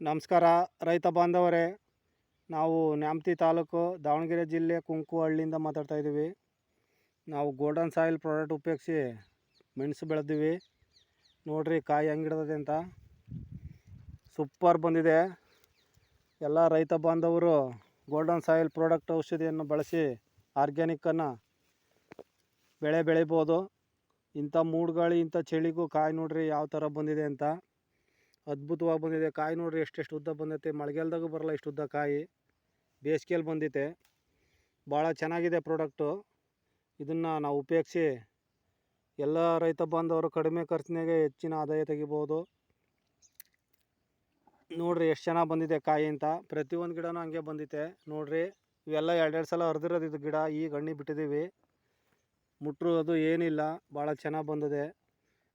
ನಮಸ್ಕಾರ, ರೈತ ಬಾಂಧವರೇ. ನಾವು ನ್ಯಾಮತಿ ತಾಲೂಕು ದಾವಣಗೆರೆ ಜಿಲ್ಲೆ ಕುಂಕುಹಳ್ಳಿಯಿಂದ ಮಾತಾಡ್ತಾ ಇದ್ದೀವಿ. ನಾವು ಗೋಲ್ಡನ್ ಸಾಯಿಲ್ ಪ್ರಾಡಕ್ಟ್ ಉಪಯೋಗಿಸಿ ಮೆಣಸು ಬೆಳೆದಿವಿ ನೋಡ್ರಿ ಕಾಯಿ ಹೆಂಗಿಡ್ತದೆ ಅಂತ. ಸೂಪರ್ ಬಂದಿದೆ. ಎಲ್ಲ ರೈತ ಬಾಂಧವರು ಗೋಲ್ಡನ್ ಸಾಯಿಲ್ ಪ್ರಾಡಕ್ಟ್ ಔಷಧಿಯನ್ನು ಬಳಸಿ ಆರ್ಗ್ಯಾನಿಕ್ಕನ್ನು ಬೆಳೆ ಬೆಳಿಬೋದು. ಇಂಥ ಮೂಡ್ಗಾಳಿ, ಇಂಥ ಚಳಿಗೂ ಕಾಯಿ ನೋಡ್ರಿ ಯಾವ ಥರ ಬಂದಿದೆ ಅಂತ. ಅದ್ಭುತವಾಗಿ ಬಂದಿದೆ. ಕಾಯಿ ನೋಡ್ರಿ ಎಷ್ಟೆಷ್ಟು ಉದ್ದ ಬಂದೈತೆ. ಮಳೆಗಾಲದಾಗೂ ಬರಲ್ಲ ಇಷ್ಟು ಉದ್ದ ಕಾಯಿ. ಬೇಸಿಗೆಯಲ್ಲಿ ಬಂದೈತೆ. ಭಾಳ ಚೆನ್ನಾಗಿದೆ ಪ್ರಾಡಕ್ಟು ಇದನ್ನು ನಾವು ಉಪಯೋಗಿಸಿ ಎಲ್ಲ ರೈತ ಬಾಂಧವರು ಕಡಿಮೆ ಖರ್ಚಿನಾಗೆ ಹೆಚ್ಚಿನ ಆದಾಯ ತೆಗಿಬೋದು. ನೋಡ್ರಿ ಎಷ್ಟು ಚೆನ್ನಾಗಿ ಬಂದಿದೆ ಕಾಯಿ ಅಂತ. ಪ್ರತಿಯೊಂದು ಗಿಡನೂ ಹಂಗೆ ಬಂದಿದೆ ನೋಡಿರಿ ಇವೆಲ್ಲ ಎರಡೆರಡು ಸಲ ಹರಿದಿರೋದು ಇದು ಗಿಡ. ಈಗ ಹಣ್ಣಿ ಬಿಟ್ಟಿದ್ದೀವಿ ಮುಟ್ರು ಅದು ಏನಿಲ್ಲ. ಭಾಳ ಚೆನ್ನಾಗಿ ಬಂದಿದೆ.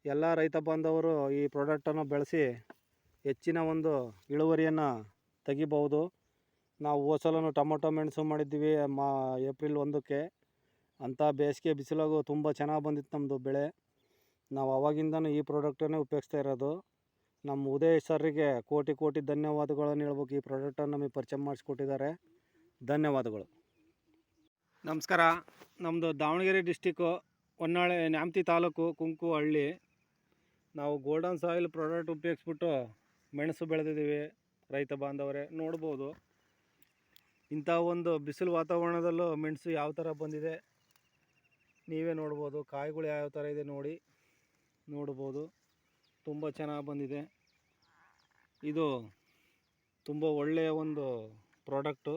ಎಲ್ಲ ರೈತ ಬಾಂಧವರು ಈ ಪ್ರಾಡಕ್ಟನ್ನು ಬೆಳೆಸಿ ಹೆಚ್ಚಿನ ಒಂದು ಇಳುವರಿಯನ್ನು ತೆಗಿಬಹುದು. ನಾವು ಹೋದ ಸಲನೂ ಟೊಮೊಟೊ ಮೆಣಸು ಮಾಡಿದ್ದೀವಿ, ಮಾ, ಏಪ್ರಿಲ್ ಒಂದಕ್ಕೆ. ಅಂಥ ಬೇಸಿಗೆ ಬಿಸಿಲಾಗೂ ತುಂಬ ಚೆನ್ನಾಗಿ ಬಂದಿತ್ತು ನಮ್ಮದು ಬೆಳೆ. ನಾವು ಅವಾಗಿಂದನೂ ಈ ಪ್ರಾಡಕ್ಟನ್ನೇ ಉಪಯೋಗಿಸ್ತಾ ಇರೋದು. ನಮ್ಮ ಉದಯ್ ಸರ್ರಿಗೆ ಕೋಟಿ ಕೋಟಿ ಧನ್ಯವಾದಗಳನ್ನು ಹೇಳ್ಬೇಕು. ಈ ಪ್ರಾಡಕ್ಟನ್ನು ನಮಗೆ ಪರಿಚಯ ಮಾಡಿಸ್ಕೊಟ್ಟಿದ್ದಾರೆ. ಧನ್ಯವಾದಗಳು. ನಮಸ್ಕಾರ. ನಮ್ಮದು ದಾವಣಗೆರೆ ಡಿಸ್ಟಿಕ್ಕು ಹೊನ್ನಾಳೆ, ನ್ಯಾಮತಿ ತಾಲೂಕು ಕುಂಕು ಹಳ್ಳಿ ನಾವು ಗೋಲ್ಡನ್ ಸಾಯಿಲ್ ಪ್ರಾಡಕ್ಟ್ ಉಪಯೋಗಿಸ್ಬಿಟ್ಟು ಮೆಣಸು ಬೆಳೆದಿದ್ದೀವಿ, ರೈತ ಬಾಂಧವರೇ, ನೋಡ್ಬೋದು. ಇಂಥ ಒಂದು ಬಿಸಿಲು ವಾತಾವರಣದಲ್ಲೂ ಮೆಣಸು ಯಾವ ಥರ ಬಂದಿದೆ, ನೀವೇ ನೋಡ್ಬೋದು. ಕಾಯಿಗಳು ಯಾವ ಥರ ಇದೆ ನೋಡಿ, ನೋಡ್ಬೋದು. ತುಂಬ ಚೆನ್ನಾಗಿ ಬಂದಿದೆ. ಇದು ತುಂಬ ಒಳ್ಳೆಯ ಒಂದು ಪ್ರಾಡಕ್ಟು.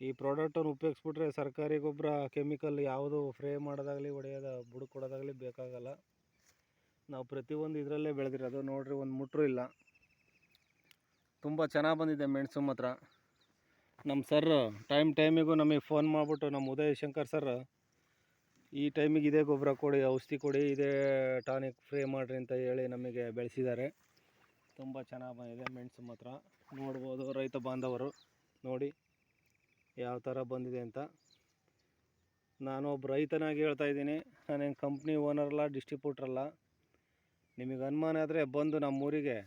ಈ ಪ್ರಾಡಕ್ಟನ್ನು ಉಪಯೋಗಿಸ್ಬಿಟ್ರೆ ಸರ್ಕಾರಿ ಗೊಬ್ಬರ, ಕೆಮಿಕಲ್ ಯಾವುದು ಫ್ರೇ ಮಾಡೋದಾಗಲಿ, ಹೊಡೆಯೋದ ಬುಡಕ್ಕೆ ಕೊಡೋದಾಗಲಿ ಬೇಕಾಗಲ್ಲ. ನಾವು ಪ್ರತಿಯೊಂದು ಇದರಲ್ಲೇ ಬೆಳೆದಿರೋದು. ನೋಡಿರಿ, ಒಂದು ಮುಟ್ರು ಇಲ್ಲ. ತುಂಬ ಚೆನ್ನಾಗಿ ಬಂದಿದೆ ಮೆಣಸು ಮಾತ್ರ. ನಮ್ಮ ಸರ್ ಟೈಮ್ ಟೈಮಿಗೂ ನಮಗೆ ಫೋನ್ ಮಾಡಿಬಿಟ್ಟು ನಮ್ಮ ಉದಯ ಶಂಕರ್ ಸರ್ ಈ ಟೈಮಿಗೆ ಇದೇ ಗೊಬ್ಬರ ಕೊಡಿ, ಔಷಧಿ ಕೊಡಿ, ಇದೇ ಟಾನಿಕ್ ಫ್ರೇ ಮಾಡಿರಿ ಅಂತ ಹೇಳಿ ನಮಗೆ ಬೆಳೆಸಿದ್ದಾರೆ. ತುಂಬ ಚೆನ್ನಾಗಿ ಬಂದಿದೆ ಮೆಣಸು ಮಾತ್ರ. ನೋಡ್ಬೋದು ರೈತ ಬಾಂಧವರು. ನೋಡಿ ಯಾವ ಥರ ಬಂದಿದೆ ಅಂತ. ನಾನು ಒಬ್ಬ ರೈತನಾಗಿ ಹೇಳ್ತಾ ಇದ್ದೀನಿ. ನಾನೇನು ಕಂಪ್ನಿ ಓನರ್ ಅಲ್ಲ ಡಿಸ್ಟ್ರಿಬ್ಯೂಟ್ರ್ ಅಲ್ಲ. ನಿಮಗೆ ಅನುಮಾನ ಆದರೆ ಬಂದು ನಮ್ಮ ಊರಿಗೆ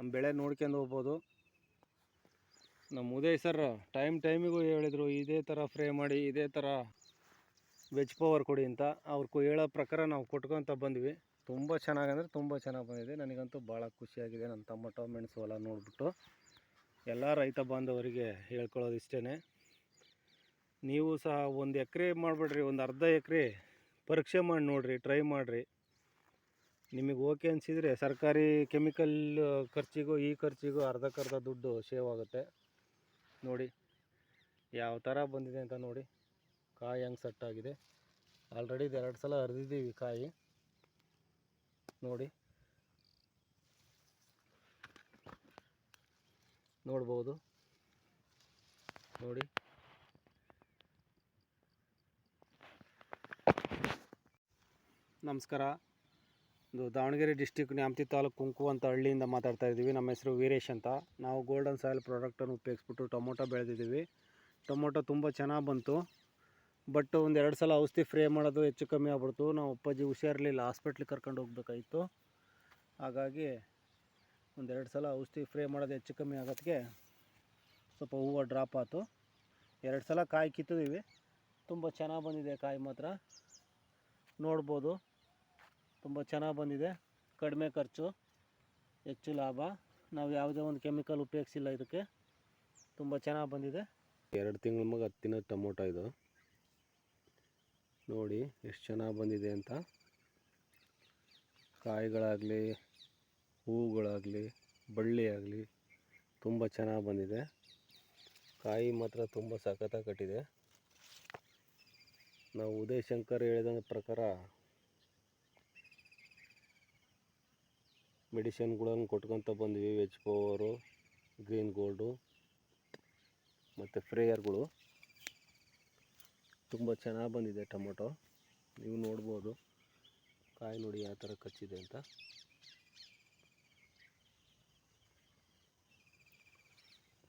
ನಮ್ಮ ಬೆಳೆ ನೋಡ್ಕೊಂಡು ಹೋಗ್ಬೋದು. ನಮ್ಮ ಉದಯ್ ಸರ್ ಟೈಮ್ ಟೈಮಿಗೂ ಹೇಳಿದರು, ಇದೇ ಥರ ಫ್ರೈ ಮಾಡಿ, ಇದೇ ಥರ ವೆಜ್ ಪವರ್ ಕೊಡಿ ಅಂತ. ಅವ್ರು ಹೇಳೋ ಪ್ರಕಾರ ನಾವು ಕೊಟ್ಕೊತ ಬಂದ್ವಿ. ತುಂಬ ಚೆನ್ನಾಗಂದ್ರೆ ತುಂಬ ಚೆನ್ನಾಗಿ ಬಂದಿದೆ. ನನಗಂತೂ ಭಾಳ ಖುಷಿಯಾಗಿದೆ ನನ್ನ ಟೊಮೊಟೊ ಮೆಣಸು ಹೊಲ ನೋಡಿಬಿಟ್ಟು ಎಲ್ಲ ರೈತ ಬಾಂಧವರಿಗೆ ಹೇಳ್ಕೊಳ್ಳೋದು ಇಷ್ಟೇ ನೀವು ಸಹ ಒಂದು ಎಕರೆ ಮಾಡಿಬಿಡ್ರಿ, ಒಂದು ಅರ್ಧ ಎಕರೆ ಪರೀಕ್ಷೆ ಮಾಡಿ ನೋಡಿರಿ ಟ್ರೈ ಮಾಡಿರಿ. ನಿಮಗೆ ಓಕೆ ಅನಿಸಿದರೆ ಸರ್ಕಾರಿ ಕೆಮಿಕಲ್ ಖರ್ಚಿಗೂ, ಈ ಖರ್ಚಿಗೂ ಅರ್ಧಕ್ಕರ್ಧ ದುಡ್ಡು ಸೇವ್ ಆಗುತ್ತೆ. ನೋಡಿ, ಯಾವ ಥರ ಬಂದಿದೆ ಅಂತ ನೋಡಿ. ಕಾಯಿ ಹೆಂಗೆ ಸೆಟ್ಟಾಗಿದೆ ಆಲ್ರೆಡಿ ಎರಡು ಸಲ ಹರಿದಿದ್ದೀವಿ ಕಾಯಿ. ನೋಡಿ. ನೋಡ್ಬೋದು. ನೋಡಿ. ನಮಸ್ಕಾರ. ಇದು ದಾವಣಗೆರೆ ಡಿಸ್ಟಿಕ್ ನ್ಯಾಮತಿ ತಾಲೂಕು ಕುಂಕು ಅಂತ ಹಳ್ಳಿಯಿಂದ ಮಾತಾಡ್ತಾ ಇದ್ದೀವಿ. ನಮ್ಮ ಹೆಸರು ವೀರೇಶ್ ಅಂತ. ನಾವು ಗೋಲ್ಡನ್ ಸಾಯಿಲ್ ಪ್ರಾಡಕ್ಟನ್ನು ಉಪಯೋಗಿಸ್ಬಿಟ್ಟು ಟೊಮೊಟೊ ಬೆಳೆದಿದ್ದೀವಿ. ಟೊಮೊಟೊ ತುಂಬ ಚೆನ್ನಾಗಿ ಬಂತು. ಬಟ್ ಒಂದು ಎರಡು ಸಲ ಔಷಧಿ ಫ್ರೇ ಮಾಡೋದು ಹೆಚ್ಚು ಕಮ್ಮಿ ಆಗ್ಬಿಡ್ತು. ನಾವು ಅಪ್ಪಾಜಿ ಹುಷಾರಿರಲಿಲ್ಲ. ಹಾಸ್ಪಿಟ್ಲಿಗೆ ಕರ್ಕೊಂಡು ಹೋಗ್ಬೇಕಾಯಿತು ಹಾಗಾಗಿ ಒಂದೆರಡು ಸಲ ಔಷಧಿ ಫ್ರೇ ಮಾಡೋದು ಹೆಚ್ಚು ಕಮ್ಮಿ ಆಗೋದಕ್ಕೆ ಸ್ವಲ್ಪ ಹೂವು ಡ್ರಾಪ್ ಆಯಿತು ಎರಡು ಸಲ ಕಾಯಿ ಕಿತ್ತಿದ್ದೀವಿ ತುಂಬ ಚೆನ್ನಾಗಿ ಬಂದಿದೆ ಕಾಯಿ ಮಾತ್ರ. ನೋಡ್ಬೋದು. ತುಂಬ ಚೆನ್ನಾಗಿ ಬಂದಿದೆ. ಕಡಿಮೆ ಖರ್ಚು, ಹೆಚ್ಚು ಲಾಭ. ನಾವು ಯಾವುದೇ ಒಂದು ಕೆಮಿಕಲ್ ಉಪಯೋಗಿಸಿಲ್ಲ ಇದಕ್ಕೆ. ತುಂಬ ಚೆನ್ನಾಗಿ ಬಂದಿದೆ. ಎರಡು ತಿಂಗಳ ಮಗ ಹತ್ತಿನ ಟೊಮೊಟೊ ಇದು. ನೋಡಿ ಎಷ್ಟು ಚೆನ್ನಾಗಿ ಬಂದಿದೆ ಅಂತ. ಕಾಯಿಗಳಾಗಲಿ ಹೂವುಗಳಾಗಲಿ ಬಳ್ಳಿ ಆಗಲಿ ತುಂಬ ಚೆನ್ನಾಗಿ ಬಂದಿದೆ. ಕಾಯಿ ಮಾತ್ರ ತುಂಬ ಸಖತ್ತಾಗಿ ಕಟ್ಟಿದೆ. ನಾವು ಉದಯ್ ಶಂಕರ್ ಹೇಳಿದ ಪ್ರಕಾರ ಮೆಡಿಸಿನ್ಗಳನ್ನು ಕೊಟ್ಕೊತ ಬಂದ್ವಿ, ವೆಜ್ ಪವರು, ಗ್ರೀನ್ ಗೋಲ್ಡು, ಮತ್ತು ಫ್ರೇಯರ್ಗಳು. ತುಂಬ ಚೆನ್ನಾಗಿ ಬಂದಿದೆ ಟೊಮೊಟೊ. ನೀವು ನೋಡ್ಬೋದು. ಕಾಯಿ ನೋಡಿ ಯಾವ ಥರ ಕಚ್ಚಿದೆ ಅಂತ.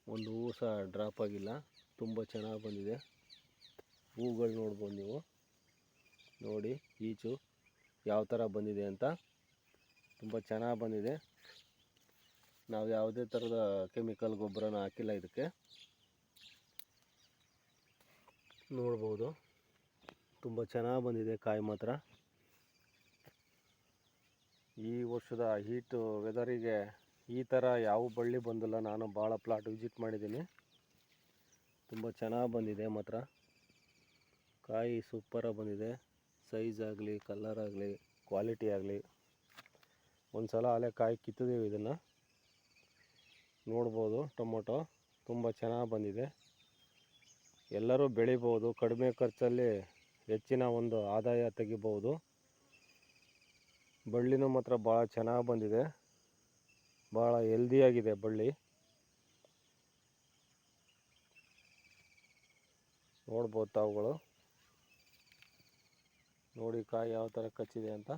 ಒಂದು ಹೂವು ಸಹ ಡ್ರಾಪ್ ಆಗಿಲ್ಲ. ತುಂಬ ಚೆನ್ನಾಗಿ ಬಂದಿದೆ. ಹೂಗಳು ನೋಡ್ಬೋದು ನೀವು. ನೋಡಿ, ಈಚು ಯಾವ ಥರ ಬಂದಿದೆ ಅಂತ. ತುಂಬ ಚೆನ್ನಾಗಿ ಬಂದಿದೆ. ನಾವು ಯಾವುದೇ ಥರದ ಕೆಮಿಕಲ್ ಗೊಬ್ಬರನ ಹಾಕಿಲ್ಲ ಇದಕ್ಕೆ. ನೋಡ್ಬೋದು. ತುಂಬ ಚೆನ್ನಾಗಿ ಬಂದಿದೆ ಕಾಯಿ ಮಾತ್ರ. ಈ ವರ್ಷದ ಹೀಟು ವೆದರಿಗೆ ಈ ಥರ ಯಾವ ಬಳ್ಳಿ ಬಂದಿಲ್ಲ. ನಾನು ಭಾಳ ಪ್ಲಾಟ್ ವಿಸಿಟ್ ಮಾಡಿದ್ದೀನಿ. ತುಂಬ ಚೆನ್ನಾಗಿ ಬಂದಿದೆ ಮಾತ್ರ. ಕಾಯಿ ಸೂಪರಾಗಿ ಬಂದಿದೆ. ಸೈಜ್ ಆಗಲಿ ಕಲರ್ ಆಗಲಿ ಕ್ವಾಲಿಟಿ ಆಗಲಿ. ಒಂದು ಸಲ ಅಲ್ಲೇ ಕಾಯಿ ಕಿತ್ತಿದ್ದೀವಿ ಇದನ್ನು. ನೋಡ್ಬೋದು, ಟೊಮೊಟೊ ತುಂಬ ಚೆನ್ನಾಗಿ ಬಂದಿದೆ. ಎಲ್ಲರೂ ಬೆಳಿಬೋದು, ಕಡಿಮೆ ಖರ್ಚಲ್ಲಿ ಹೆಚ್ಚಿನ ಒಂದು ಆದಾಯ ತೆಗಿಬೋದು. ಬಳ್ಳಿನೂ ಮಾತ್ರ ಭಾಳ ಚೆನ್ನಾಗಿ ಬಂದಿದೆ. ಭಾಳ ಹೆಲ್ದಿಯಾಗಿದೆ ಬಳ್ಳಿ. ನೋಡ್ಬೋದು ತಾವುಗಳು. ನೋಡಿ ಕಾಯಿ ಯಾವ ಥರ ಕಚ್ಚಿದೆ ಅಂತ.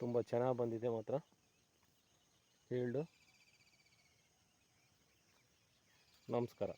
ತುಂಬ ಚೆನ್ನಾಗಿ ಬಂದಿದೆ ಮಾತ್ರ. ಫೀಲ್ಡು ನಮಸ್ಕಾರ.